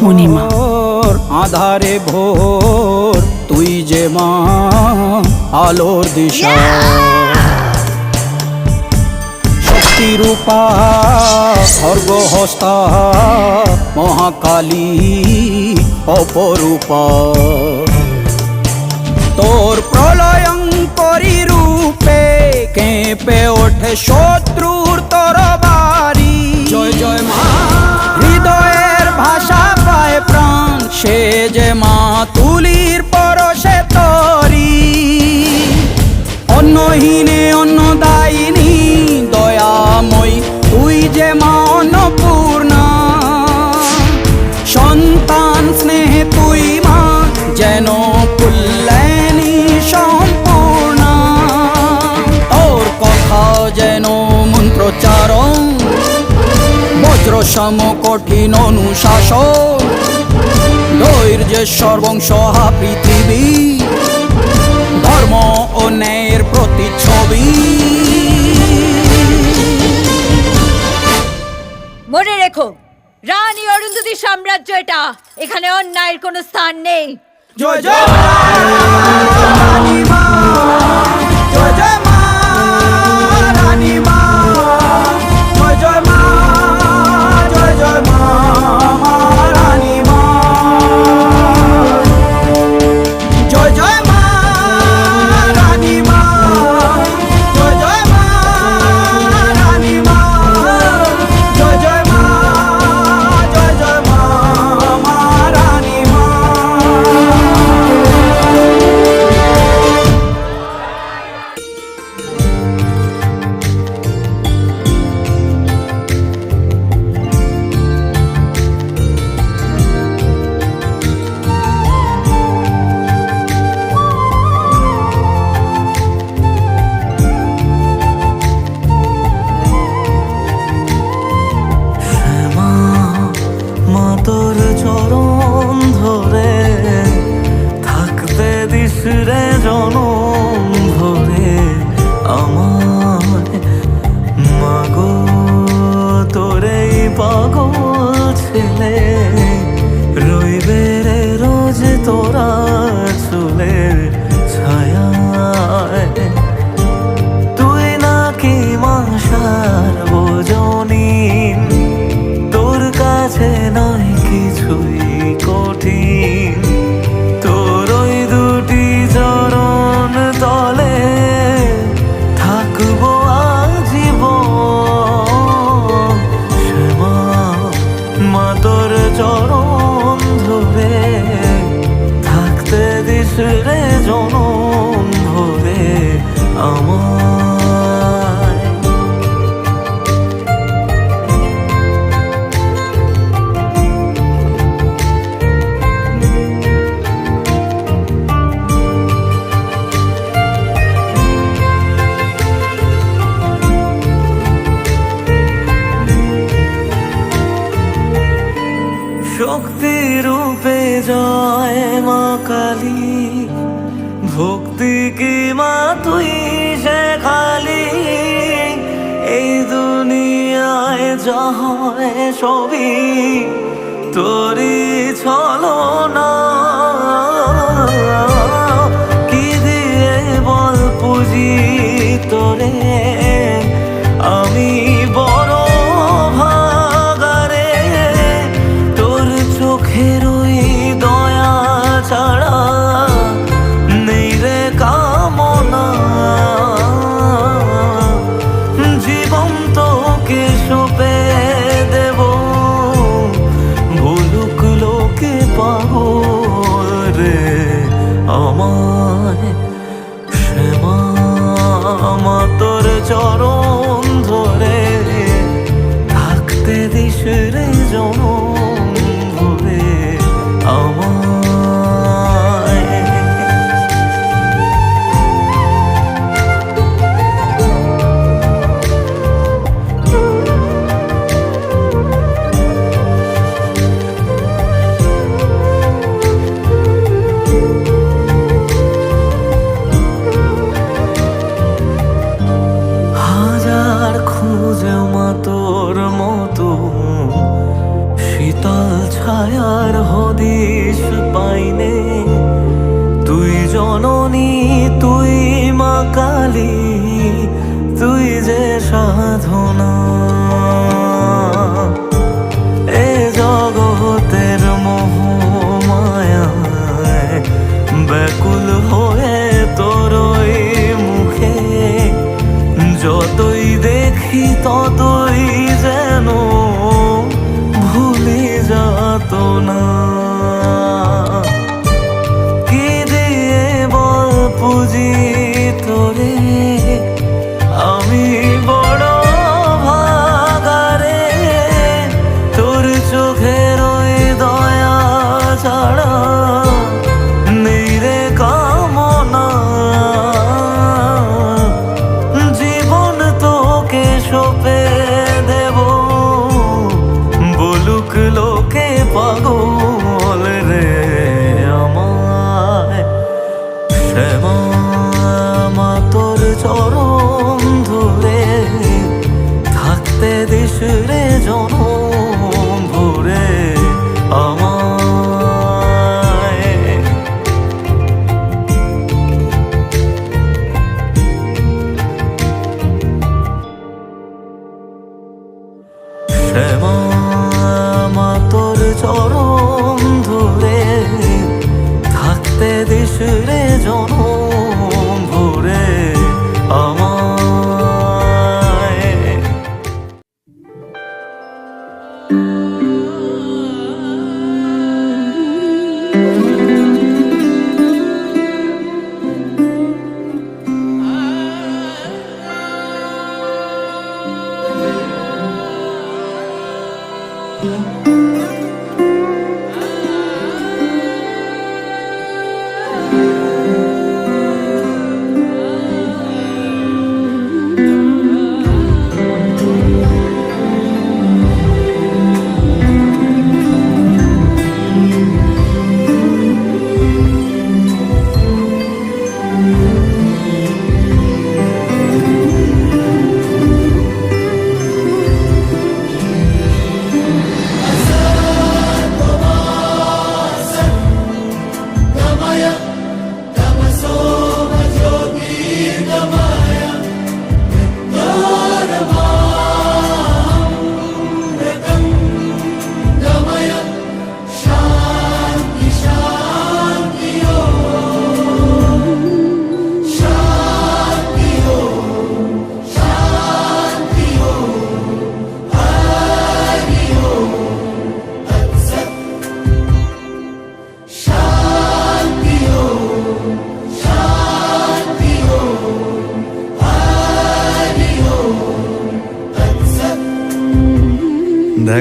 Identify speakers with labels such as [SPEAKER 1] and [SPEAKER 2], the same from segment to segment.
[SPEAKER 1] পূর্ণিমা। আধারে ভোর তুই যে মা আলোর দিশা। শক্তিরূপা স্বর্গহস্তা মহাকালী অপরূপা। তোর প্রলয়ং পরিরূপে কেঁপে ওঠে সত্য সম কঠিন অনুশাসন ধৈর্যের সর্বংসহা পৃথিবী। ধর্ম ও ন্যায়ের প্রতিচ্ছবি।
[SPEAKER 2] মনে রেখো রানী অরুন্ধতি সাম্রাজ্য এটা। এখানে অন্যায়ের কোনো স্থান নেই।
[SPEAKER 1] জয় জয়! জয় জয়!
[SPEAKER 3] onu সবই তোরই ছলনা। জননী তুই মা কালী তুই যে সাধনা।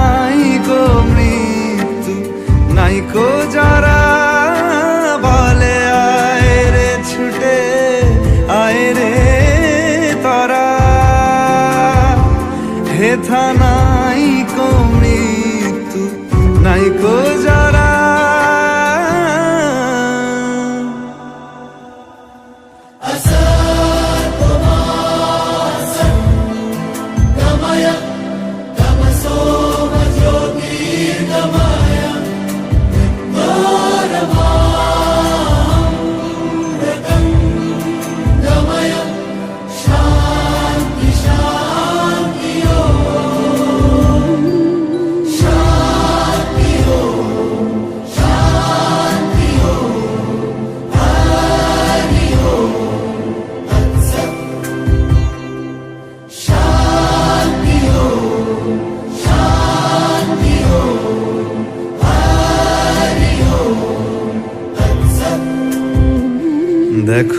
[SPEAKER 4] নাই গো মৃত্যু, নাই কো যারা বলে, আয় রে ছুটে, আয় রে তারা। হে নাই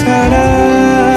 [SPEAKER 4] আমায় ছাড়া